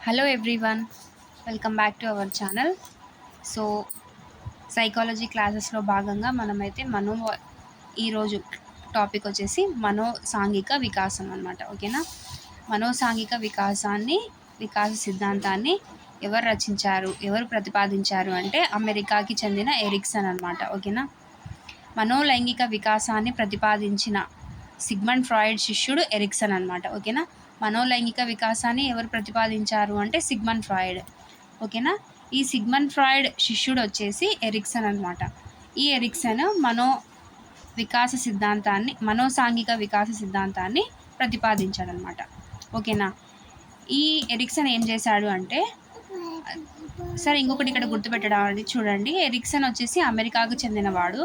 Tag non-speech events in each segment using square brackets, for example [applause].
Hello everyone welcome back to our channel so psychology క్లాసెస్లో భాగంగా మనమైతే మనో ఈరోజు టాపిక్ వచ్చేసి మనో సాంఘిక వికాసం అనమాట ఓకేనా మనో సాంఘిక వికాసాన్ని వికాస సిద్ధాంతాన్ని ఎవరు రచించారు ఎవరు ప్రతిపాదించారు అంటే అమెరికాకి చెందిన ఎరిక్సన్ అనమాట ఓకేనా మనోలైంగిక వికాసాన్ని ప్రతిపాదించిన సిగ్మండ్ ఫ్రాయిడ్ శిష్యుడు ఎరిక్సన్ అనమాట ఓకేనా మనోలైంగిక వికాసాన్ని ఎవరు ప్రతిపాదించారు అంటే సిగ్మన్ ఫ్రాయిడ్. ఓకేనా? ఈ సిగ్మన్ ఫ్రాయిడ్ శిష్యుడు వచ్చేసి ఎరిక్సన్ అనమాట ఈ ఎరిక్సన్ మనో వికాస సిద్ధాంతాన్ని మనోసాంఘిక వికాస సిద్ధాంతాన్ని ప్రతిపాదించాడనమాట ఓకేనా? ఈ ఎరిక్సన్ ఏం చేశాడు అంటే సరే ఇంకొకటి ఇక్కడ గుర్తుపెట్టడం అనేది చూడండి. ఎరిక్సన్ వచ్చేసి అమెరికాకు చెందినవాడు.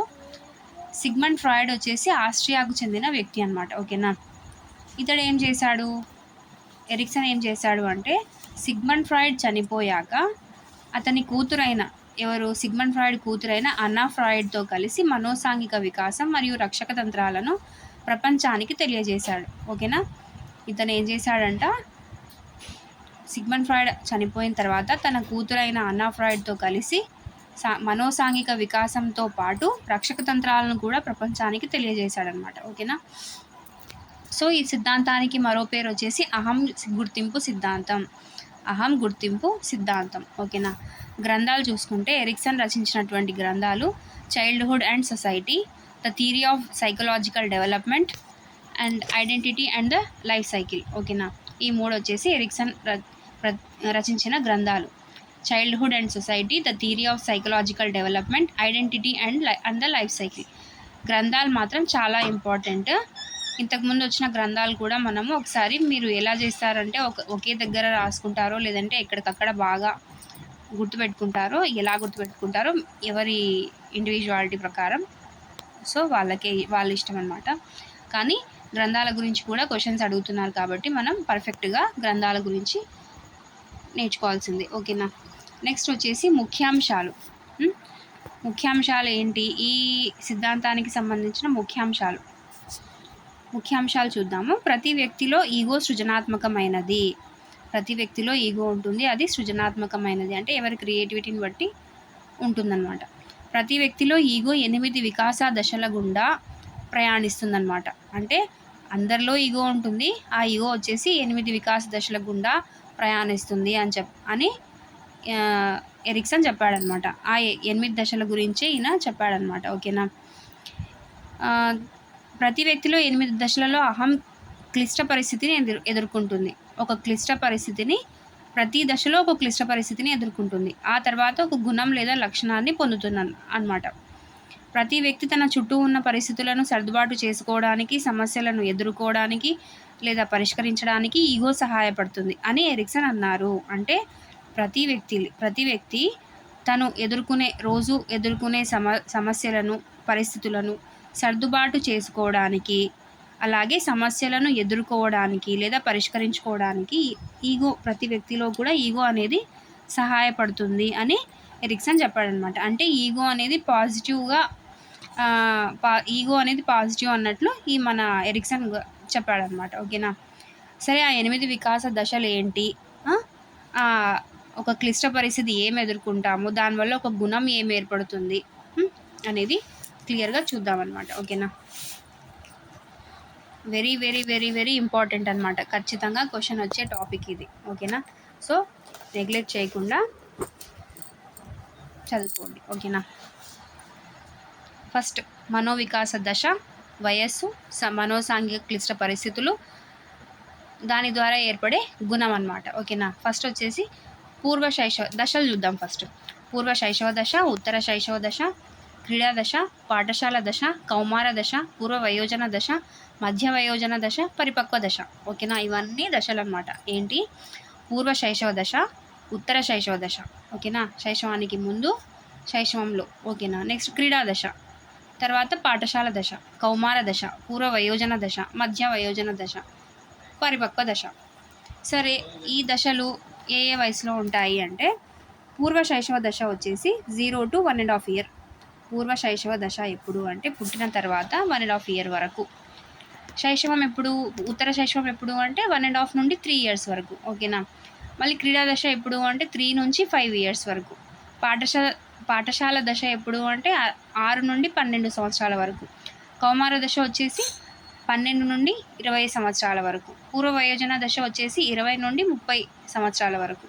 సిగ్మండ్ ఫ్రాయిడ్ వచ్చేసి ఆస్ట్రియాకు చెందిన వ్యక్తి అనమాట ఓకేనా? ఇతడు ఏం చేశాడు? ఎరిక్సన్ ఏం చేశాడు అంటే సిగ్మండ్ ఫ్రాయిడ్ చనిపోయాక అతని కూతురైన ఎవరు? సిగ్మండ్ ఫ్రాయిడ్ కూతురైన అన్నా ఫ్రాయిడ్తో కలిసి మనోసాంఘిక వికాసం మరియు రక్షక తంత్రాలను ప్రపంచానికి తెలియజేశాడు. ఓకేనా? ఇతను ఏం చేశాడంట? సిగ్మండ్ ఫ్రాయిడ్ చనిపోయిన తర్వాత తన కూతురైన అన్నా ఫ్రాయిడ్తో కలిసి సా మనోసాంఘిక వికాసంతో పాటు రక్షక తంత్రాలను కూడా ప్రపంచానికి తెలియజేశాడనమాట ఓకేనా? సో ఈ సిద్ధాంతానికి మరో పేరు వచ్చేసి అహం గుర్తింపు సిద్ధాంతం. అహం గుర్తింపు సిద్ధాంతం. ఓకేనా? గ్రంథాలు చూసుకుంటే ఎరిక్సన్ రచించినటువంటి గ్రంథాలు childhood and society the theory of psychological development and identity and the life cycle ఓకేనా? ఈ మూడు వచ్చేసి ఎరిక్సన్ రచించిన గ్రంథాలు. Childhood and society the theory of psychological development identity and and the life cycle గ్రంథాలు మాత్రం చాలా ఇంపార్టెంట్ ఇంతకుముందు వచ్చిన గ్రంథాలు కూడా మనము ఒకసారి మీరు ఎలా చేస్తారంటే ఒక ఒకే దగ్గర రాసుకుంటారో లేదంటే ఎక్కడికక్కడ బాగా గుర్తుపెట్టుకుంటారో ఎలా గుర్తుపెట్టుకుంటారో ఎవరి ఇండివిజువాలిటీ ప్రకారం. సో వాళ్ళకే వాళ్ళ ఇష్టం అనమాట కానీ గ్రంథాల గురించి కూడా క్వశ్చన్స్ అడుగుతున్నారు కాబట్టి మనం పర్ఫెక్ట్గా గ్రంథాల గురించి నేర్చుకోవాల్సింది. ఓకేనా నెక్స్ట్ వచ్చేసి ముఖ్యాంశాలు. ముఖ్యాంశాలు ఏంటి? ఈ సిద్ధాంతానికి సంబంధించిన ముఖ్యాంశాలు. ముఖ్యాంశాలు చూద్దాము. ప్రతి వ్యక్తిలో ఈగో సృజనాత్మకమైనది. ప్రతి వ్యక్తిలో ఈగో ఉంటుంది. అది సృజనాత్మకమైనది. అంటే ఎవరి క్రియేటివిటీని బట్టి ఉంటుందన్నమాట. ప్రతి వ్యక్తిలో ఈగో ఎనిమిది వికాస దశల గుండా ప్రయాణిస్తుందన్నమాట. అంటే అందరిలో ఈగో ఉంటుంది. ఆ ఈగో వచ్చేసి ఎనిమిది వికాస దశల గుండా ప్రయాణిస్తుంది అని చెప్ అని ఎరిక్సన్ చెప్పాడనమాట ఆ ఎనిమిది దశల గురించి ఈయన చెప్పాడనమాట ఓకేనా? ప్రతి వ్యక్తిలో ఎనిమిది దశలలో అహం క్లిష్ట పరిస్థితిని ఎదురు ఎదుర్కొంటుంది. ఒక క్లిష్ట పరిస్థితిని ప్రతి దశలో ఒక క్లిష్ట పరిస్థితిని ఎదుర్కొంటుంది. ఆ తర్వాత ఒక గుణం లేదా లక్షణాన్ని పొందుతుంది అనమాట ప్రతి వ్యక్తి తన చుట్టూ ఉన్న పరిస్థితులను సర్దుబాటు చేసుకోవడానికి సమస్యలను ఎదుర్కోవడానికి లేదా పరిష్కరించడానికి ఈగో సహాయపడుతుంది అని ఎరిక్సన్ అన్నారు. అంటే ప్రతి వ్యక్తి ప్రతి వ్యక్తి తను ఎదుర్కొనే రోజు ఎదుర్కొనే సమ సమస్యలను పరిస్థితులను సర్దుబాటు చేసుకోవడానికి అలాగే సమస్యలను ఎదుర్కోవడానికి లేదా పరిష్కరించుకోవడానికి ఈగో ప్రతి వ్యక్తిలో కూడా ఈగో అనేది సహాయపడుతుంది అని ఎరిక్సన్ చెప్పాడనమాట అంటే ఈగో అనేది పాజిటివ్గా పా ఈగో అనేది పాజిటివ్ అన్నట్లు ఈ మన ఎరిక్సన్ చెప్పాడనమాట ఓకేనా? సరే ఆ ఎనిమిది వికాస దశలు ఏంటి? ఒక క్లిష్ట పరిస్థితి ఏం ఎదుర్కొంటాము? దానివల్ల ఒక గుణం ఏం ఏర్పడుతుంది? అనేది క్లియర్గా చూద్దామన్నమాట. ఓకేనా? Very very very very important అనమాట ఖచ్చితంగా క్వశ్చన్ వచ్చే టాపిక్ ఇది. ఓకేనా? సో నెగ్లెక్ట్ చేయకుండా చదువుకోండి. ఓకేనా? ఫస్ట్ మనోవికాస దశ వయస్సు స మనోసాంఘిక క్లిష్ట పరిస్థితులు దాని ద్వారా ఏర్పడే గుణం అనమాట ఓకేనా? ఫస్ట్ వచ్చేసి పూర్వ శైశవ దశలు చూద్దాం ఫస్ట్. పూర్వ శైశవ దశ ఉత్తర శైశవ దశ క్రీడా దశ పాఠశాల దశ కౌమార దశ పూర్వ వయోజన దశ మధ్య వయోజన దశ పరిపక్వ దశ. ఓకేనా? ఇవన్నీ దశలు అనమాట ఏంటి? పూర్వ శైశవ దశ ఉత్తర శైశవ దశ. ఓకేనా? శైశవానికి ముందు శైశవంలో. ఓకేనా? నెక్స్ట్ క్రీడా దశ. తర్వాత పాఠశాల దశ కౌమార దశ పూర్వ వయోజన దశ మధ్య వయోజన దశ పరిపక్వ దశ. సరే ఈ దశలు ఏ ఏ వయసులో ఉంటాయి అంటే పూర్వ శైశవ దశ వచ్చేసి zero to one and half year. పూర్వ శైశవ దశ ఎప్పుడు అంటే పుట్టిన తర్వాత వన్ అండ్ హాఫ్ ఇయర్ వరకు. శైశవం ఎప్పుడు ఉత్తర శైశవం ఎప్పుడు అంటే వన్ అండ్ హాఫ్ నుండి త్రీ ఇయర్స్ వరకు ఓకేనా? మళ్ళీ క్రీడా దశ ఎప్పుడు అంటే త్రీ నుంచి ఫైవ్ ఇయర్స్ వరకు. పాఠశాల పాఠశాల దశ ఎప్పుడు అంటే ఆరు నుండి పన్నెండు సంవత్సరాల వరకు. కౌమార దశ వచ్చేసి పన్నెండు నుండి ఇరవై సంవత్సరాల వరకు. పూర్వ వయోజన దశ వచ్చేసి ఇరవై నుండి ముప్పై సంవత్సరాల వరకు.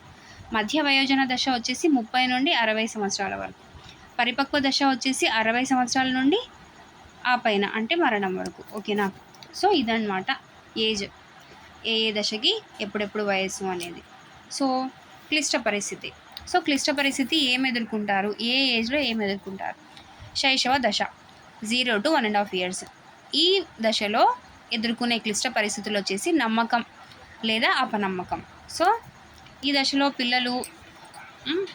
మధ్య వయోజన దశ వచ్చేసి ముప్పై నుండి అరవై సంవత్సరాల వరకు. పరిపక్వ దశ వచ్చేసి అరవై సంవత్సరాల నుండి ఆ పైన అంటే మరణం వరకు. ఓకేనా? సో ఇదన్నమాట ఏజ్. ఏ ఏ దశకి ఎప్పుడెప్పుడు వయస్సు అనేది. సో క్లిష్ట పరిస్థితి. సో క్లిష్ట పరిస్థితి ఏం ఎదుర్కొంటారు? ఏ ఏజ్లో ఏం ఎదుర్కొంటారు? శైశవ దశ. Zero to one and half years. ఈ దశలో ఎదుర్కొనే క్లిష్ట పరిస్థితులు వచ్చేసి నమ్మకం లేదా అపనమ్మకం. సో ఈ దశలో పిల్లలు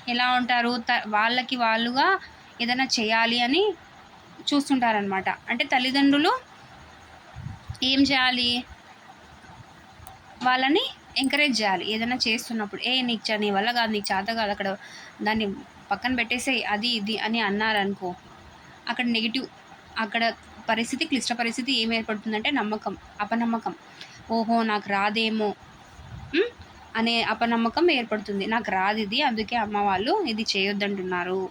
ఎలా ఉంటారు? త వాళ్ళకి వాళ్ళుగా ఏదైనా చేయాలి అని చూస్తుంటారనమాట అంటే తల్లిదండ్రులు ఏం చేయాలి? వాళ్ళని ఎంకరేజ్ చేయాలి. ఏదైనా చేస్తున్నప్పుడు ఏ నీకు చ- నీ వల్ల కాదు నీకు చేత కాదు అక్కడ దాన్ని పక్కన పెట్టేసే అది ఇది అని అన్నారనుకో అక్కడ నెగిటివ్ అక్కడ పరిస్థితి క్లిష్ట పరిస్థితి ఏం ఏర్పడుతుందంటే నమ్మకం అపనమ్మకం. ఓహో నాకు రాదేమో. అనే అపనమ్మకం ఏర్పడుతుంది. నాకు రాదు ఇది అందుకే అమ్మ వాళ్ళు ఇది చేయొద్దంటున్నారు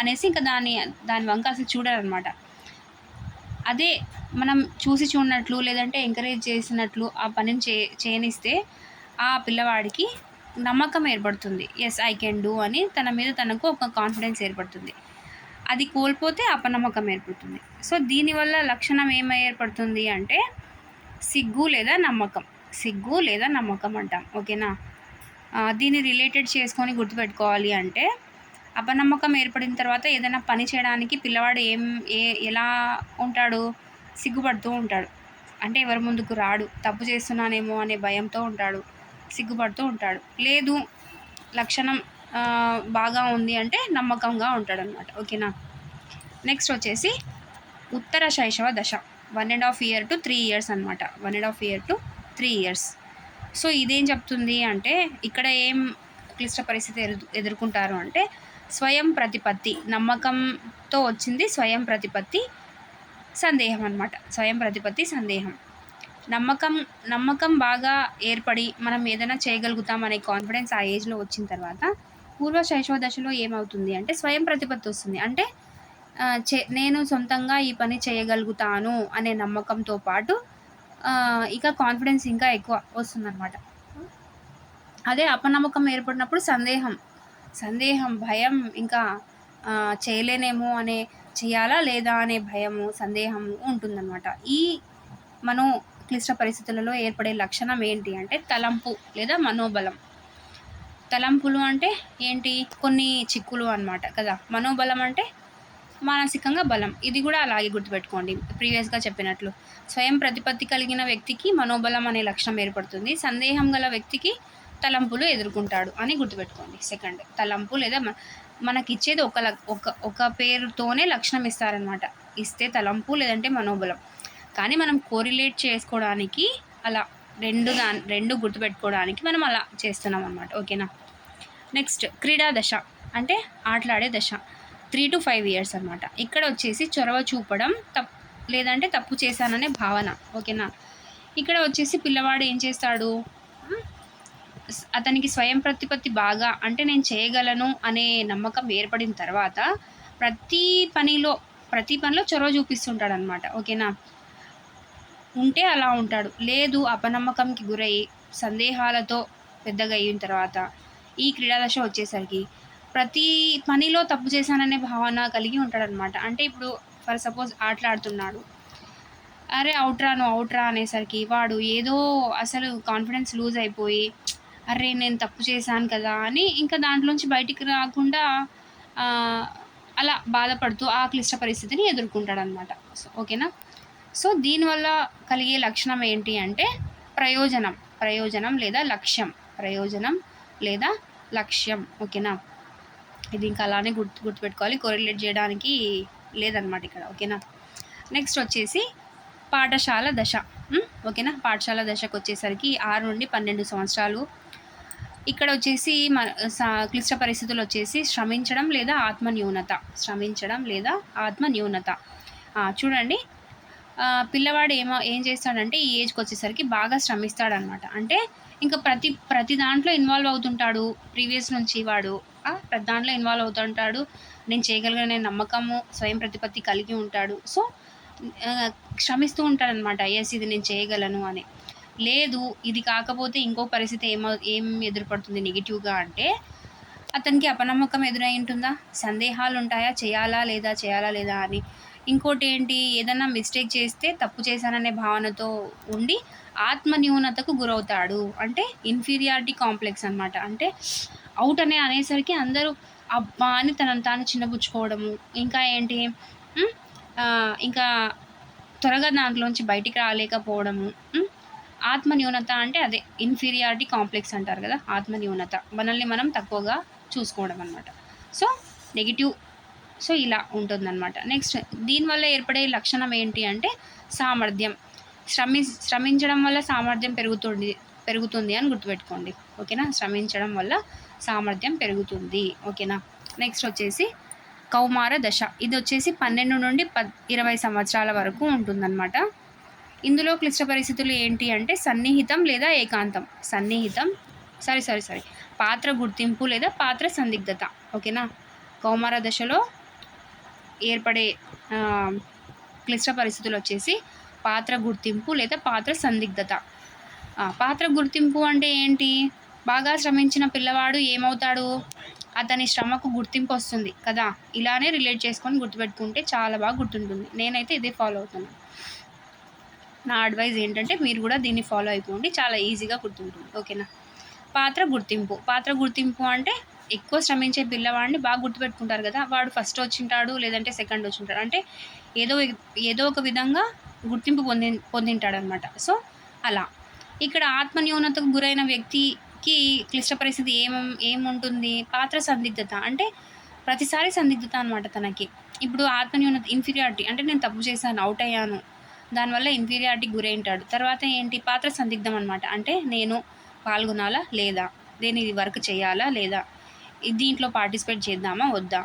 అనేసి ఇంకా దాని దాని వంక అసలు చూడరనమాట. అదే మనం చూసి చూడనట్లు లేదంటే ఎంకరేజ్ చేసినట్లు ఆ పనిని చే చేయనిస్తే ఆ పిల్లవాడికి నమ్మకం ఏర్పడుతుంది. ఎస్ ఐ కెన్ డూ అని తన మీద తనకు ఒక కాన్ఫిడెన్స్ ఏర్పడుతుంది. అది కోల్పోతే అపనమ్మకం ఏర్పడుతుంది. సో దీనివల్ల లక్షణం ఏమై ఏర్పడుతుంది అంటే సిగ్గు లేదా నమ్మకం. సిగ్గు లేదా నమ్మకం అంటాం ఓకేనా? దీన్ని రిలేటెడ్ చేసుకొని గుర్తుపెట్టుకోవాలి అంటే అపనమ్మకం ఏర్పడిన తర్వాత ఏదైనా పని చేయడానికి పిల్లవాడు ఏం ఏ ఎలా ఉంటాడు? సిగ్గుపడుతూ ఉంటాడు. అంటే ఎవరి ముందుకు రాడు? తప్పు చేస్తున్నానేమో అనే భయంతో ఉంటాడు. సిగ్గుపడుతూ ఉంటాడు. లేదు లక్షణం బాగా ఉంది అంటే నమ్మకంగా ఉంటాడు అనమాట ఓకేనా? నెక్స్ట్ వచ్చేసి ఉత్తర శైశవ దశ one and half year to three years అనమాట one and half year to three years. So ఇదేం చెప్తుంది అంటే ఇక్కడ ఏం క్లిష్ట పరిస్థితి ఎదు ఎదుర్కొంటారు అంటే స్వయం ప్రతిపత్తి నమ్మకంతో వచ్చింది స్వయం ప్రతిపత్తి సందేహం అనమాట స్వయం ప్రతిపత్తి సందేహం. నమ్మకం నమ్మకం బాగా ఏర్పడి మనం ఏదైనా చేయగలుగుతాం అనే కాన్ఫిడెన్స్ ఆ ఏజ్లో వచ్చిన తర్వాత పూర్వ శైశవ దశలో ఏమవుతుంది అంటే స్వయం ప్రతిపత్తి వస్తుంది. అంటే చే నేను సొంతంగా ఈ పని చేయగలుగుతాను అనే నమ్మకంతో పాటు ఇక కాన్ఫిడెన్స్ ఇంకా ఎక్కువ వస్తుందన్నమాట. అదే అపనమ్మకం ఏర్పడినప్పుడు సందేహం సందేహం భయం ఇంకా చేయలేనేమో అనే చేయాలా లేదా అనే భయము సందేహము ఉంటుందన్నమాట. ఈ మనో క్లిష్ట పరిస్థితులలో ఏర్పడే లక్షణం ఏంటి అంటే తలంపు లేదా మనోబలం. తలంపులు అంటే ఏంటి? కొన్ని చిక్కులు అన్నమాట కదా. మనోబలం అంటే మానసికంగా బలం. ఇది కూడా అలాగే గుర్తుపెట్టుకోండి. ప్రీవియస్గా చెప్పినట్లు. స్వయం ప్రతిపత్తి కలిగిన వ్యక్తికి మనోబలం అనే లక్షణం ఏర్పడుతుంది. సందేహం గల వ్యక్తికి తలంపులు ఎదుర్కొంటాడు అని గుర్తుపెట్టుకోండి. సెకండ్ తలంపు లేదా మ- మనకిచ్చేది ఒక ఒక ఒక పేరుతోనే లక్షణం ఇస్తారనమాట ఇస్తే తలంపు లేదంటే మనోబలం. కానీ మనం కోరిలేట్ చేసుకోవడానికి అలా రెండు దా రెండు గుర్తుపెట్టుకోవడానికి మనం అలా చేస్తున్నాం అనమాట ఓకేనా? నెక్స్ట్ క్రీడా దశ. అంటే ఆటలాడే దశ. త్రీ టు ఫైవ్ ఇయర్స్ అనమాట ఇక్కడ వచ్చేసి చొరవ చూపడం తప్ లేదంటే తప్పు చేశాననే భావన ఓకేనా? ఇక్కడ వచ్చేసి పిల్లవాడు ఏం చేస్తాడు? అతనికి స్వయం ప్రతిపత్తి బాగా అంటే నేను చేయగలను అనే నమ్మకం ఏర్పడిన తర్వాత ప్రతి పనిలో ప్రతి పనిలో చొరవ చూపిస్తుంటాడు అనమాట ఓకేనా? ఉంటే అలా ఉంటాడు. లేదు అపనమ్మకంకి గురై సందేహాలతో పెద్దగా అయిన తర్వాత ఈ క్రీడాదశ వచ్చేసరికి ప్రతి పనిలో తప్పు చేశాననే భావన కలిగి ఉంటాడనమాట అంటే ఇప్పుడు ఫర్ సపోజ్ ఆటలాడుతున్నాడు. అరే అవుట్రా నువ్వు అవుట్రా అనేసరికి వాడు ఏదో అసలు కాన్ఫిడెన్స్ లూజ్ అయిపోయి అరే నేను తప్పు చేశాను కదా అని ఇంకా దాంట్లోంచి బయటికి రాకుండా అలా బాధపడుతూ ఆ క్లిష్ట పరిస్థితిని ఎదుర్కొంటాడనమాట ఓకేనా? సో దీనివల్ల కలిగే లక్షణం ఏంటి అంటే ప్రయోజనం ప్రయోజనం లేదా లక్ష్యం ప్రయోజనం లేదా లక్ష్యం ఓకేనా? ఇది ఇంకా అలానే గుర్తు గుర్తుపెట్టుకోవాలి. కోరిలేట్ చేయడానికి లేదనమాట ఇక్కడ ఓకేనా? నెక్స్ట్ వచ్చేసి పాఠశాల దశ. ఓకేనా? పాఠశాల దశకు వచ్చేసరికి ఆరు నుండి పన్నెండు సంవత్సరాలు. ఇక్కడ వచ్చేసి మన క్లిష్ట పరిస్థితులు వచ్చేసి శ్రమించడం లేదా ఆత్మ న్యూనత శ్రమించడం లేదా ఆత్మ న్యూనత చూడండి. పిల్లవాడు ఏమో ఏం చేస్తాడంటే ఈ ఏజ్కి వచ్చేసరికి బాగా శ్రమిస్తాడనమాట అంటే ఇంకా ప్రతి ప్రతి దాంట్లో ఇన్వాల్వ్ అవుతుంటాడు. ప్రీవియస్ నుంచి వాడు. దాంట్లో ఇన్వాల్వ్ అవుతుంటాడు. నేను చేయగలిగిన నమ్మకము స్వయం ప్రతిపత్తి కలిగి ఉంటాడు. సో శ్రమిస్తూ ఉంటాడనమాట ఎస్ ఇది నేను చేయగలను అని. లేదు ఇది కాకపోతే ఇంకో పరిస్థితి ఏమో ఏం ఎదురుపడుతుంది నెగిటివ్గా అంటే అతనికి అపనమ్మకం ఎదురై ఉంటుందా? సందేహాలు ఉంటాయా? చేయాలా లేదా? చేయాలా లేదా అని. ఇంకోటి ఏంటి? ఏదన్నా మిస్టేక్ చేస్తే తప్పు చేశాననే భావనతో ఉండి ఆత్మ న్యూనతకు గురవుతాడు. అంటే ఇన్ఫీరియారిటీ కాంప్లెక్స్ అనమాట అంటే అవుట్ అనే అనేసరికి అందరూ అబ్బా అని తనను తాను చిన్నపుచ్చుకోవడము ఇంకా ఏంటి? ఇంకా త్వరగా దాంట్లోంచి బయటికి రాలేకపోవడము. ఆత్మ న్యూనత అంటే అదే ఇన్ఫీరియారిటీ కాంప్లెక్స్ అంటారు కదా ఆత్మ న్యూనత మనల్ని మనం తక్కువగా చూసుకోవడం అనమాట సో నెగిటివ్ సో ఇలా ఉంటుందన్నమాట. నెక్స్ట్ దీనివల్ల ఏర్పడే లక్షణం ఏంటి అంటే సామర్థ్యం. శ్రమి శ్రమించడం వల్ల సామర్థ్యం పెరుగుతుంది పెరుగుతుంది అని గుర్తుపెట్టుకోండి. ఓకేనా? శ్రమించడం వల్ల సామర్థ్యం పెరుగుతుంది. ఓకేనా? నెక్స్ట్ వచ్చేసి కౌమార దశ. ఇది వచ్చేసి పన్నెండు నుండి ప ఇరవై సంవత్సరాల వరకు ఉంటుందన్నమాట. ఇందులో క్లిష్ట పరిస్థితులు ఏంటి అంటే సన్నిహితం లేదా ఏకాంతం. సన్నిహితం సారీ సారీ సారీ పాత్ర గుర్తింపు లేదా పాత్ర సందిగ్ధత. ఓకేనా? కౌమార దశలో ఏర్పడే క్లిష్ట పరిస్థితులు వచ్చేసి పాత్ర గుర్తింపు లేదా పాత్ర సందిగ్ధత. పాత్ర గుర్తింపు అంటే ఏంటి? బాగా శ్రమించిన పిల్లవాడు ఏమవుతాడు? అతని శ్రమకు గుర్తింపు వస్తుంది కదా? ఇలానే రిలేట్ చేసుకొని గుర్తుపెట్టుకుంటే చాలా బాగా గుర్తుంటుంది. నేనైతే ఇదే ఫాలో అవుతున్నాను నా అడ్వైజ్ ఏంటంటే మీరు కూడా దీన్ని ఫాలో అయిపోండి. చాలా ఈజీగా గుర్తుంటుంది. ఓకేనా? పాత్ర గుర్తింపు. పాత్ర గుర్తింపు అంటే ఎక్కువ శ్రమించే పిల్లవాడిని బాగా గుర్తుపెట్టుకుంటారు కదా? వాడు ఫస్ట్ వచ్చింటాడు లేదంటే సెకండ్ వచ్చింటాడు. అంటే ఏదో ఏదో ఒక విధంగా గుర్తింపు పొంది పొందింటాడనమాట. సో అలా. ఇక్కడ ఆత్మన్యూనతకు గురైన వ్యక్తి కి క్లిష్ట పరిస్థితి ఏం ఏముంటుంది? పాత్ర సందిగ్ధత. అంటే ప్రతిసారి సందిగ్ధత అనమాట తనకి. ఇప్పుడు ఆత్మన్యూనత ఇన్ఫీరియారిటీ అంటే నేను తప్పు చేశాను అవుట్ అయ్యాను. దానివల్ల ఇన్ఫీరియారిటీ గురైంటాడు. తర్వాత ఏంటి? పాత్ర సందిగ్ధం అనమాట అంటే నేను పాల్గొనాలా లేదా? నేను ఇది వర్క్ చేయాలా లేదా? దీంట్లో పార్టిసిపేట్ చేద్దామా? వద్దా?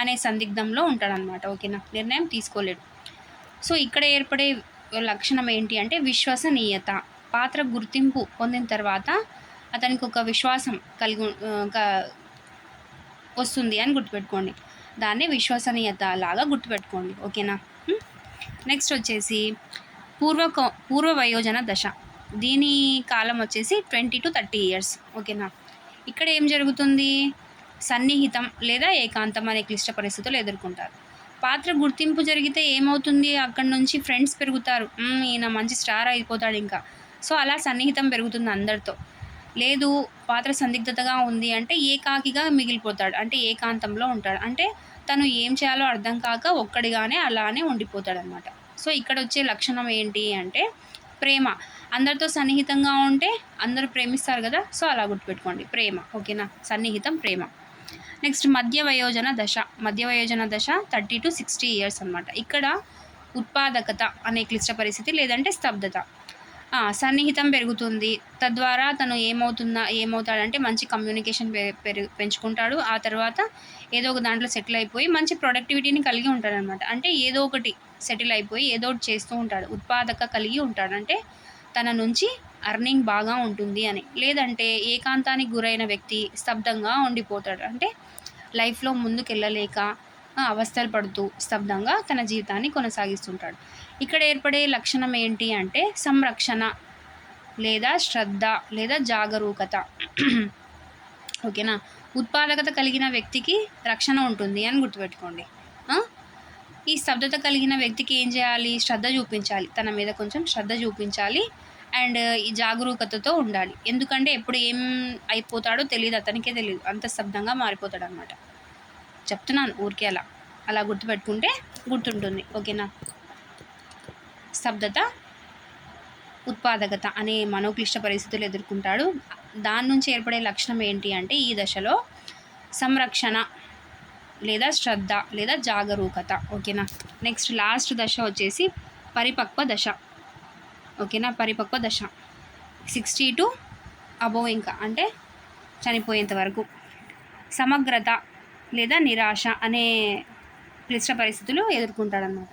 అనే సందిగ్ధంలో ఉంటాడనమాట ఓకేనా? నిర్ణయం తీసుకోలేడు. సో ఇక్కడ ఏర్పడే లక్షణం ఏంటి అంటే విశ్వసనీయత. పాత్ర గుర్తింపు పొందిన తర్వాత అతనికి ఒక విశ్వాసం కలిగి వస్తుంది అని గుర్తుపెట్టుకోండి. దాన్ని విశ్వసనీయత లాగా గుర్తుపెట్టుకోండి. ఓకేనా? నెక్స్ట్ వచ్చేసి పూర్వ పూర్వ వయోజన దశ. దీని కాలం వచ్చేసి ట్వంటీ టు థర్టీ ఇయర్స్. ఓకేనా? ఇక్కడ ఏం జరుగుతుంది? సన్నిహితం లేదా ఏకాంతం అనే క్లిష్ట పరిస్థితులు ఎదుర్కొంటారు. పాత్ర గుర్తింపు జరిగితే ఏమవుతుంది? అక్కడ నుంచి ఫ్రెండ్స్ పెరుగుతారు. ఈయన మంచి స్టార్ అయిపోతాడు ఇంకా. సో అలా సన్నిహితం పెరుగుతుంది అందరితో. లేదు పాత్ర సందిగ్ధతగా ఉంది అంటే ఏకాకిగా మిగిలిపోతాడు అంటే ఏకాంతంలో ఉంటాడు. అంటే తను ఏం చేయాలో అర్థం కాక ఒక్కడిగానే అలానే ఉండిపోతాడు అనమాట సో ఇక్కడ వచ్చే లక్షణం ఏంటి అంటే ప్రేమ. అందరితో సన్నిహితంగా ఉంటే అందరూ ప్రేమిస్తారు కదా సో అలా గుర్తుపెట్టుకోండి. ప్రేమ ఓకేనా? సన్నిహితం ప్రేమ. నెక్స్ట్ మధ్య వయోజన దశ. మధ్య వయోజన దశ థర్టీ టు సిక్స్టీ ఇయర్స్ అనమాట ఇక్కడ ఉత్పాదకత అనే క్లిష్ట పరిస్థితి లేదంటే స్తబ్దత. సన్నిహితం పెరుగుతుంది. తద్వారా తను ఏమవుతుందా ఏమవుతాడంటే మంచి కమ్యూనికేషన్ పెరుగు పెంచుకుంటాడు. ఆ తర్వాత ఏదో ఒక దాంట్లో సెటిల్ అయిపోయి మంచి ప్రొడక్టివిటీని కలిగి ఉంటాడనమాట అంటే ఏదో ఒకటి సెటిల్ అయిపోయి ఏదో ఒకటి చేస్తూ ఉంటాడు. ఉత్పాదక కలిగి ఉంటాడు. అంటే తన నుంచి అర్నింగ్ బాగా ఉంటుంది అని. లేదంటే ఏకాంతానికి గురైన వ్యక్తి స్తబ్దంగా ఉండిపోతాడు. అంటే లైఫ్లో ముందుకెళ్ళలేక అవస్థలు పడుతూ స్తబ్దంగా తన జీవితాన్ని కొనసాగిస్తుంటాడు. ఇక్కడ ఏర్పడే లక్షణం ఏంటి అంటే సంరక్షణ లేదా శ్రద్ధ లేదా జాగరూకత. ఓకేనా? ఉత్పాదకత కలిగిన వ్యక్తికి రక్షణ ఉంటుంది అని గుర్తుపెట్టుకోండి. ఈ స్తబ్దత కలిగిన వ్యక్తికి ఏం చేయాలి? శ్రద్ధ చూపించాలి. తన మీద కొంచెం శ్రద్ధ చూపించాలి అండ్ ఈ జాగరూకతతో ఉండాలి. ఎందుకంటే ఎప్పుడు ఏం అయిపోతాడో తెలియదు అతనికే తెలియదు అంత స్తబ్దంగా మారిపోతాడు అనమాట చెప్తున్నాను ఊరికే అలా. అలా గుర్తుపెట్టుకుంటే గుర్తుంటుంది. ఓకేనా? స్తబ్దత ఉత్పాదకత అనే మనోక్లిష్ట పరిస్థితులు ఎదుర్కొంటాడు. దాని నుంచి ఏర్పడే లక్షణం ఏంటి అంటే ఈ దశలో సంరక్షణ లేదా శ్రద్ధ లేదా జాగరూకత. ఓకేనా? నెక్స్ట్ లాస్ట్ దశ వచ్చేసి పరిపక్వ దశ. ఓకేనా? పరిపక్వ దశ. సిక్స్టీ టు అబోవ్ ఇంకా అంటే చనిపోయేంత వరకు. సమగ్రత లేదా నిరాశ అనే క్లిష్ట పరిస్థితులు ఎదుర్కొంటాడన్నమాట.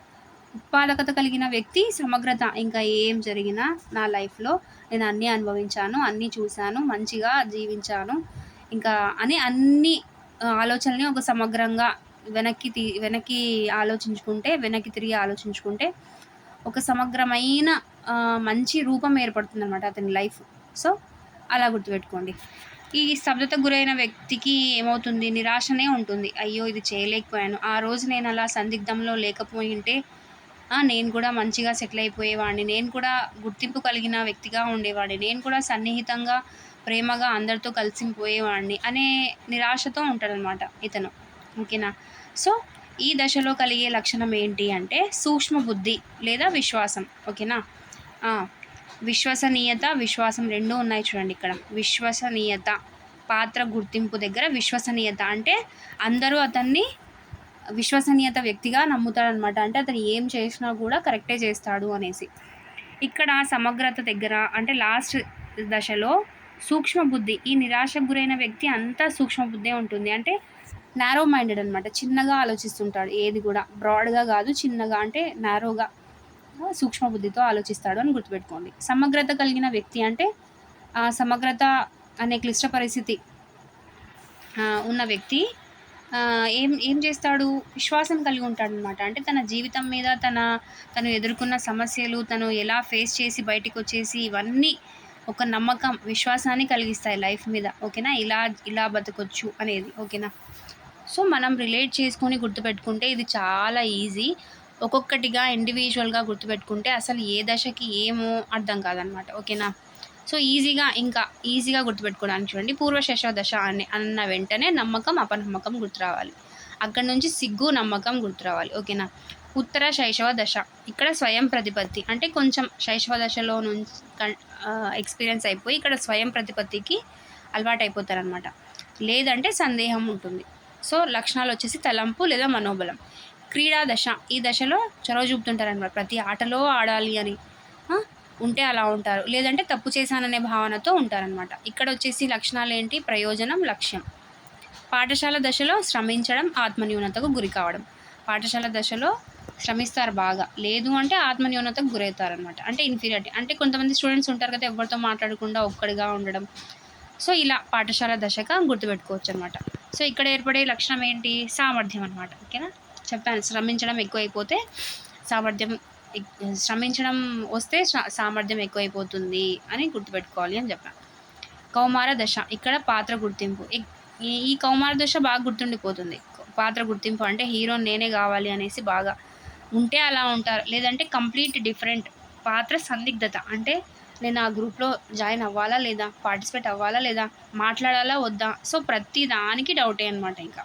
ఉత్పాదకత కలిగిన వ్యక్తి సమగ్రత ఇంకా ఏం జరిగినా నా లైఫ్లో నేను అన్నీ అనుభవించాను అన్నీ చూశాను మంచిగా జీవించాను. ఇంకా అని అన్ని ఆలోచనల్ని ఒక సమగ్రంగా వెనక్కి తీ వెనక్కి ఆలోచించుకుంటే వెనక్కి తిరిగి ఆలోచించుకుంటే ఒక సమగ్రమైన మంచి రూపం ఏర్పడుతుంది అనమాట అతని లైఫ్ సో అలా గుర్తుపెట్టుకోండి. ఈ స్తబ్దత గురైన వ్యక్తికి ఏమవుతుంది? నిరాశనే ఉంటుంది. అయ్యో ఇది చేయలేకపోయాను. ఆ రోజు నేను అలా సందిగ్ధంలో లేకపోయింటే నేను కూడా మంచిగా సెటిల్ అయిపోయేవాడిని. నేను కూడా గుర్తింపు కలిగిన వ్యక్తిగా ఉండేవాడిని. నేను కూడా సన్నిహితంగా ప్రేమగా అందరితో కలిసిపోయేవాడిని అనే నిరాశతో ఉంటాడనమాట ఇతను. ఓకేనా? సో ఈ దశలో కలిగే లక్షణం ఏంటి అంటే సూక్ష్మ బుద్ధి లేదా విశ్వాసం. ఓకేనా? విశ్వసనీయత విశ్వాసం రెండూ ఉన్నాయి చూడండి ఇక్కడ. విశ్వసనీయత పాత్ర గుర్తింపు దగ్గర విశ్వసనీయత అంటే అందరూ అతన్ని విశ్వసనీయత వ్యక్తిగా నమ్ముతాడనమాట అంటే అతను ఏం చేసినా కూడా కరెక్టే చేస్తాడు అనేసి. ఇక్కడ సమగ్రత దగ్గర అంటే లాస్ట్ దశలో సూక్ష్మ బుద్ధి ఈ నిరాశకు గురైన వ్యక్తి అంతా సూక్ష్మ బుద్ధే ఉంటుంది. అంటే నారో మైండెడ్ అనమాట చిన్నగా ఆలోచిస్తుంటాడు ఏది కూడా. బ్రాడ్గా కాదు చిన్నగా అంటే నారోగా సూక్ష్మ బుద్ధితో ఆలోచిస్తాడు అని గుర్తుపెట్టుకోండి. సమగ్రత కలిగిన వ్యక్తి అంటే సమగ్రత అనే క్లిష్ట పరిస్థితి ఉన్న వ్యక్తి ఏం ఏం చేస్తాడు? విశ్వాసం కలిగి ఉంటాడు అనమాట అంటే తన జీవితం మీద తన తను ఎదుర్కొన్న సమస్యలు తను ఎలా ఫేస్ చేసి బయటికి వచ్చేసి ఇవన్నీ ఒక నమ్మకం విశ్వాసాన్ని కలిగిస్తాయి లైఫ్ మీద. ఓకేనా? ఇలా ఇలా బతకొచ్చు అనేది. ఓకేనా? సో మనం రిలేట్ చేసుకొని గుర్తుపెట్టుకుంటే ఇది చాలా ఈజీ ఒక్కొక్కటిగా ఇండివిజువల్గా గుర్తుపెట్టుకుంటే అసలు ఏ దశకి ఏమో అర్థం కాదనమాట ఓకేనా? సో ఈజీగా ఇంకా ఈజీగా గుర్తుపెట్టుకోవడానికి చూడండి పూర్వశేష దశ అని అన్న వెంటనే నమ్మకం అపనమ్మకం గుర్తు రావాలి అక్కడ నుంచి సిగ్గు నమ్మకం గుర్తు రావాలి ఓకేనా? ఉత్తర శైశవ దశ. ఇక్కడ స్వయం ప్రతిపత్తి. అంటే కొంచెం శైశవ దశలో నుంచి ఎక్స్పీరియన్స్ అయిపోయి ఇక్కడ స్వయం ప్రతిపత్తికి అలవాటు అయిపోతారనమాట లేదంటే సందేహం ఉంటుంది. సో లక్షణాలు వచ్చేసి తలంపు లేదా మనోబలం. క్రీడా దశ. ఈ దశలో చొరవ చూపుతుంటారనమాట. ప్రతి ఆటలో ఆడాలి అని. ఉంటే అలా ఉంటారు. లేదంటే తప్పు చేశాననే భావనతో ఉంటారనమాట ఇక్కడ వచ్చేసి లక్షణాలు ఏంటి ప్రయోజనం లక్ష్యం. పాఠశాల దశలో శ్రమించడం ఆత్మన్యూనతకు గురి కావడం. పాఠశాల దశలో శ్రమిస్తారు బాగా. లేదు అంటే ఆత్మన్యూనతకు గురవుతారనమాట అంటే ఇన్ఫీరియారిటీ అంటే కొంతమంది స్టూడెంట్స్ ఉంటారు కదా ఎవరితో మాట్లాడకుండా ఒక్కడిగా ఉండడం. సో ఇలా పాఠశాల దశగా గుర్తుపెట్టుకోవచ్చు అనమాట సో ఇక్కడ ఏర్పడే లక్షణం ఏంటి? సామర్థ్యం అనమాట ఓకేనా? చెప్పాను. శ్రమించడం ఎక్కువైపోతే సామర్థ్యం శ్రమించడం వస్తే సామర్థ్యం ఎక్కువైపోతుంది అని గుర్తుపెట్టుకోవాలి అని చెప్పాను. కౌమార దశ ఇక్కడ పాత్ర గుర్తింపు. ఈ కౌమార దశ బాగా గుర్తుండిపోతుంది. పాత్ర గుర్తింపు అంటే హీరో నేనే కావాలి అనేసి బాగా ఉంటే అలా ఉంటారు. లేదంటే కంప్లీట్ డిఫరెంట్ పాత్ర సందిగ్ధత. అంటే నేను ఆ గ్రూప్లో జాయిన్ అవ్వాలా లేదా పార్టిసిపేట్ అవ్వాలా లేదా మాట్లాడాలా వద్దా? సో ప్రతి దానికి డౌటే అనమాట ఇంకా.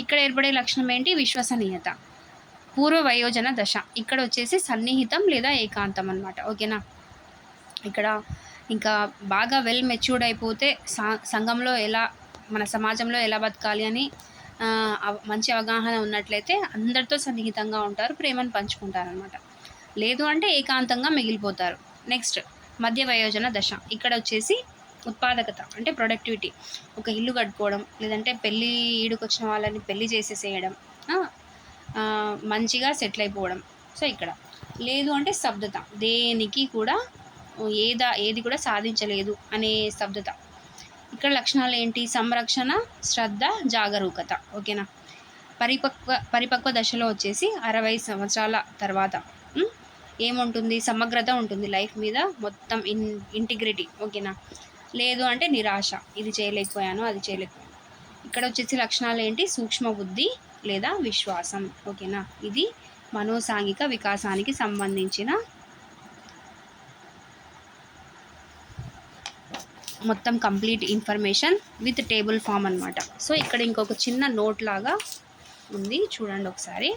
ఇక్కడ ఏర్పడే లక్షణం ఏంటి? విశ్వసనీయత. పూర్వ వయోజన దశ. ఇక్కడ వచ్చేసి సన్నిహితం లేదా ఏకాంతం అనమాట ఓకేనా? ఇక్కడ ఇంకా బాగా వెల్ మెచ్యూర్డ్ అయిపోతే సంఘంలో ఎలా మన సమాజంలో ఎలా బతకాలి అని మంచి అవగాహన ఉన్నట్లయితే అందరితో సన్నిహితంగా ఉంటారు ప్రేమను పంచుకుంటారు అనమాట లేదు అంటే ఏకాంతంగా మిగిలిపోతారు. నెక్స్ట్ మధ్య వయోజన దశ. ఇక్కడ వచ్చేసి ఉత్పాదకత అంటే ప్రొడక్టివిటీ ఒక ఇల్లు కట్టుకోవడం లేదంటే పెళ్ళి ఈడుకొచ్చిన వాళ్ళని పెళ్ళి చేసేసేయడం మంచిగా సెటిల్ అయిపోవడం. సో ఇక్కడ. లేదు అంటే స్తబ్దత. దేనికి కూడా ఏదా ఏది కూడా సాధించలేదు అనే స్తబ్దత. ఇక్కడ లక్షణాలు ఏంటి? సంరక్షణ శ్రద్ధ జాగరూకత. ఓకేనా? పరిపక్వ పరిపక్వ దశలో వచ్చేసి అరవై సంవత్సరాల తర్వాత. ఏముంటుంది? సమగ్రత ఉంటుంది లైఫ్ మీద మొత్తం ఇన్ ఇంటిగ్రిటీ. ఓకేనా? లేదు అంటే నిరాశ. ఇది చేయలేకపోయాను అది చేయలేకపోయాను. ఇక్కడ వచ్చేసి లక్షణాలు ఏంటి? సూక్ష్మ బుద్ధి లేదా విశ్వాసం. ఓకేనా? ఇది మనోసాంఘిక వికాసానికి సంబంధించిన మొత్తం complete information with table form అనమాట సో ఇక్కడ ఇంకొక చిన్న నోట్ లాగా ఉంది. చూడండి ఒకసారి.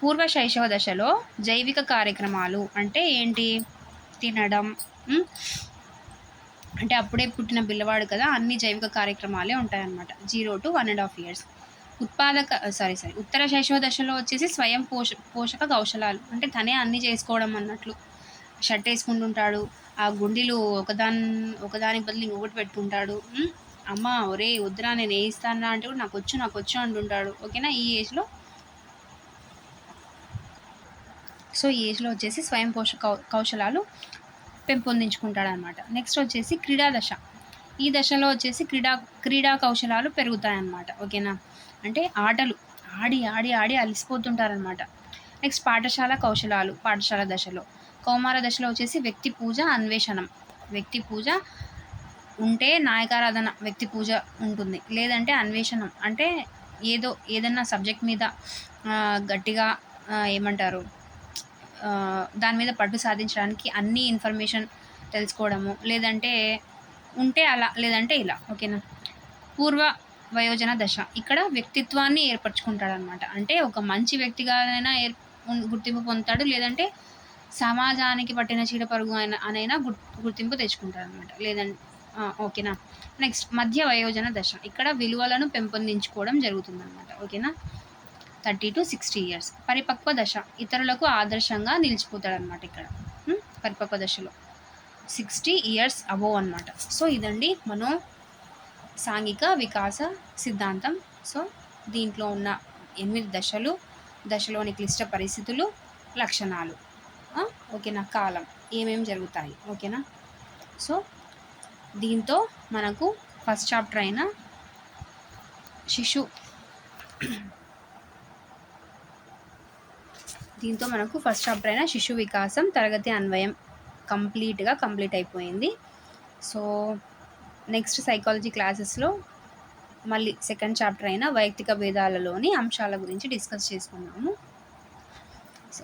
పూర్వ శైశవ దశలో జైవిక కార్యక్రమాలు అంటే ఏంటి? తినడం అంటే అప్పుడే పుట్టిన పిల్లవాడు కదా అన్ని జైవిక కార్యక్రమాలే ఉంటాయన్నమాట. Zero to one and half years. ఉత్పాదక సారీ సారీ ఉత్తర శైశవ దశలో వచ్చేసి స్వయం పోష పోషక కౌశలాలు. అంటే తనే అన్ని చేసుకోవడం అన్నట్లు. షర్ట్ వేసుకుంటుంటాడు ఆ గుండీలు ఒకదాని ఒకదానికి బదులు ఇంకొకటి పెట్టుకుంటాడు అమ్మ ఒరే వద్దురా నేను వేయిస్తానా అంటే కూడా నాకు వచ్చు నాకు వచ్చు అంటుంటాడు. ఓకేనా? ఈ ఏజ్లో. సో ఈ ఏజ్లో వచ్చేసి స్వయం పోషక కౌశలాలు కౌశలాలు పెంపొందించుకుంటాడనమాట. నెక్స్ట్ వచ్చేసి క్రీడా దశ. ఈ దశలో వచ్చేసి క్రీడా క్రీడా కౌశలాలు పెరుగుతాయన్నమాట ఓకేనా? అంటే ఆటలు. ఆడి ఆడి ఆడి అలసిపోతుంటారనమాట నెక్స్ట్ పాఠశాల కౌశలాలు పాఠశాల దశలో. కౌమార దశలో వచ్చేసి వ్యక్తి పూజ అన్వేషణం. వ్యక్తి పూజ ఉంటే నాయకారాధన వ్యక్తి పూజ ఉంటుంది. లేదంటే అన్వేషణం. అంటే ఏదో ఏదన్నా సబ్జెక్ట్ మీద గట్టిగా ఏమంటారు దాని మీద పట్టు సాధించడానికి అన్ని ఇన్ఫర్మేషన్ తెలుసుకోవడము. లేదంటే ఉంటే అలా లేదంటే ఇలా. ఓకేనా? పూర్వ వయోజన దశ. ఇక్కడ వ్యక్తిత్వాన్ని ఏర్పరచుకుంటాడనమాట అంటే ఒక మంచి వ్యక్తిగానైనా ఏర్ గుర్తింపు పొందుతాడు లేదంటే సమాజానికి పట్టిన చీడ పరుగు అయిన అనైనా గుర్ గుర్తింపు తెచ్చుకుంటాడు అనమాట లేదంటే ఓకేనా? నెక్స్ట్ మధ్య వయోజన దశ. ఇక్కడ విలువలను పెంపొందించుకోవడం జరుగుతుందన్నమాట. ఓకేనా? Thirty to sixty years. పరిపక్వ దశ. ఇతరులకు ఆదర్శంగా నిలిచిపోతాడనమాట ఇక్కడ. పరిపక్వ దశలో. సిక్స్టీ ఇయర్స్ అబోవ్ అనమాట సో ఇదండి మనం సాంఘిక వికాస సిద్ధాంతం. సో దీంట్లో ఉన్న ఎనిమిది దశలు. దశలోని క్లిష్ట పరిస్థితులు లక్షణాలు. ఓకేనా? కాలం. ఏమేమి జరుగుతాయి? ఓకేనా? సో దీంతో మనకు ఫస్ట్ చాప్టర్ అయిన శిశు. దీంతో మనకు ఫస్ట్ చాప్టర్ అయిన శిశు వికాసం తరగతి అన్వయం. కంప్లీట్గా కంప్లీట్ అయిపోయింది. సో నెక్స్ట్ సైకాలజీ క్లాసెస్లో మళ్ళీ సెకండ్ చాప్టర్ అయిన వైయక్తిక భేదాలలోని అంశాల గురించి డిస్కస్ చేసుకున్నాము.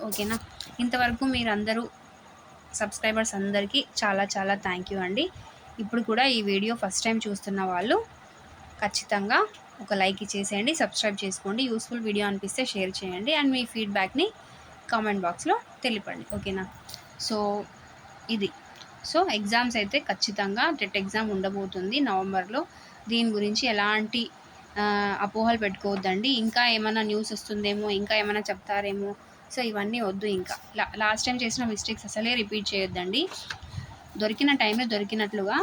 ఓకేనా ఇంతవరకు మీరందరూ సబ్స్క్రైబర్స్ అందరికీ చాలా చాలా థ్యాంక్ యూ అండి. ఇప్పుడు కూడా ఈ వీడియో ఫస్ట్ టైం చూస్తున్న వాళ్ళు ఖచ్చితంగా ఒక లైక్ ఇచ్చేసేయండి సబ్స్క్రైబ్ చేసుకోండి. యూస్ఫుల్ వీడియో అనిపిస్తే షేర్ చేయండి అండ్ మీ ఫీడ్బ్యాక్ని కామెంట్ బాక్స్లో తెలిపండి. ఓకేనా సో ఇది. సో ఎగ్జామ్స్ అయితే ఖచ్చితంగా టెట్ ఎగ్జామ్ ఉండబోతుంది నవంబర్లో. దీని గురించి ఎలాంటి అపోహలు పెట్టుకోవద్దండి. ఇంకా ఏమైనా న్యూస్ వస్తుందేమో ఇంకా ఏమైనా చెప్తారేమో సో ఇవన్నీ వద్దు ఇంకా. లా లాస్ట్ టైం చేసిన మిస్టేక్స్ అసలే రిపీట్ చేయొద్దండి. దొరికిన టైంలో దొరికినట్లుగా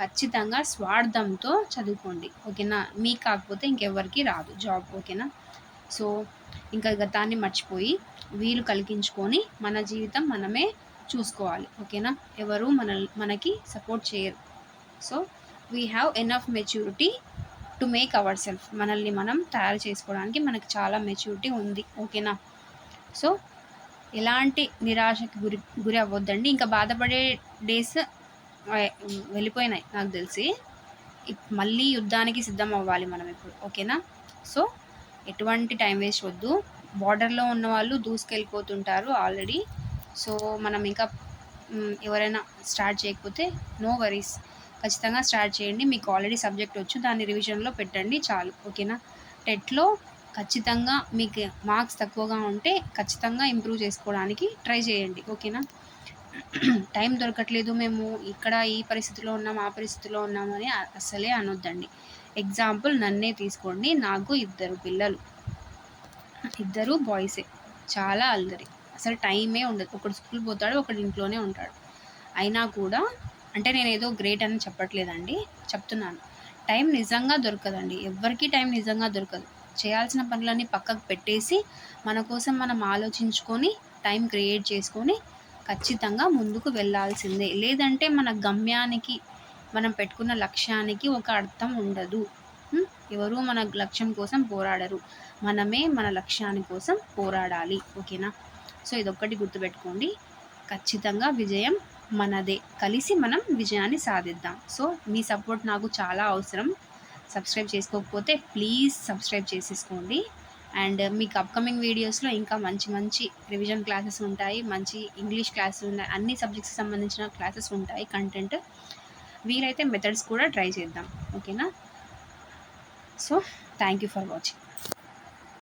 ఖచ్చితంగా స్వార్థంతో చదువుకోండి. ఓకేనా? మీకు కాకపోతే ఇంకెవ్వరికి రాదు జాబ్ ఓకేనా? సో ఇంకా గతాన్ని మర్చిపోయి వీలు కలిగించుకొని మన జీవితం మనమే చూసుకోవాలి ఓకేనా? ఎవరు మన మనకి సపోర్ట్ చేయరు. So we have enough maturity to make our self మనల్ని మనం తయారు చేసుకోవడానికి మనకి చాలా మెచ్యూరిటీ ఉంది ఓకేనా? సో ఎలాంటి నిరాశకి గురి గురి అవ్వద్దండి. ఇంకా బాధపడే డేస్ వెళ్ళిపోయినాయి నాకు తెలిసి. ఇప్- మళ్ళీ యుద్ధానికి సిద్ధం అవ్వాలి మనం ఇప్పుడు ఓకేనా? సో ఎటువంటి టైం వేస్ట్ వద్దు. బార్డర్లో ఉన్న వాళ్ళు దూసుకెళ్ళిపోతుంటారు ఆల్రెడీ సో మనం ఇంకా ఎవరైనా స్టార్ట్ చేయకపోతే నో వరీస్ ఖచ్చితంగా స్టార్ట్ చేయండి. మీకు ఆల్రెడీ సబ్జెక్ట్ వచ్చు. దాన్ని రివిజన్లో పెట్టండి చాలు. ఓకేనా? టెట్లో ఖచ్చితంగా మీకు మార్క్స్ తక్కువగా ఉంటే ఖచ్చితంగా ఇంప్రూవ్ చేసుకోవడానికి ట్రై చేయండి. ఓకేనా? [clears throat] టైం దొరకట్లేదు మేము ఇక్కడ ఈ పరిస్థితిలో ఉన్నాం ఆ పరిస్థితిలో ఉన్నామని అసలే అస్సలే అనొద్దండి. ఎగ్జాంపుల్ నన్నే తీసుకోండి. నాకు ఇద్దరు పిల్లలు. ఇద్దరు బాయ్సే చాలా అల్లరి. అసలు టైమే ఉండదు. ఒకడు స్కూల్ పోతాడు ఒకడు ఇంట్లోనే ఉంటాడు. అయినా కూడా అంటే నేను ఏదో గ్రేట్ అని చెప్పట్లేదండి. చెప్తున్నాను. టైం నిజంగా దొరకదండి. ఎవ్వరికీ టైం నిజంగా దొరకదు. చేయాల్సిన పనులన్నీ పక్కకు పెట్టేసి మన కోసం మనం ఆలోచించుకొని టైం క్రియేట్ చేసుకొని ఖచ్చితంగా ముందుకు వెళ్ళాల్సిందే లేదంటే మన గమ్యానికి మనం పెట్టుకున్న లక్ష్యానికి ఒక అర్థం ఉండదు. ఎవరు మన లక్ష్యం కోసం పోరాడరు. మనమే మన లక్ష్యాని కోసం పోరాడాలి. ఓకేనా? సో ఇదొక్కటి గుర్తుపెట్టుకోండి. ఖచ్చితంగా విజయం మనదే. కలిసి మనం విజయాన్ని సాధిద్దాం. సో మీ సపోర్ట్ నాకు చాలా అవసరం. సబ్స్క్రైబ్ చేసుకోకపోతే ప్లీజ్ సబ్స్క్రైబ్ చేసేసుకోండి. అండ్ మీకు అప్కమింగ్ వీడియోస్లో ఇంకా మంచి మంచి రివిజన్ క్లాసెస్ ఉంటాయి. మంచి ఇంగ్లీష్ క్లాసెస్ ఉన్నాయి. అన్ని సబ్జెక్ట్స్ సంబంధించిన క్లాసెస్ ఉంటాయి. కంటెంట్ వీలైతే మెథడ్స్ కూడా ట్రై చేద్దాం. ఓకేనా? So thank you for watching.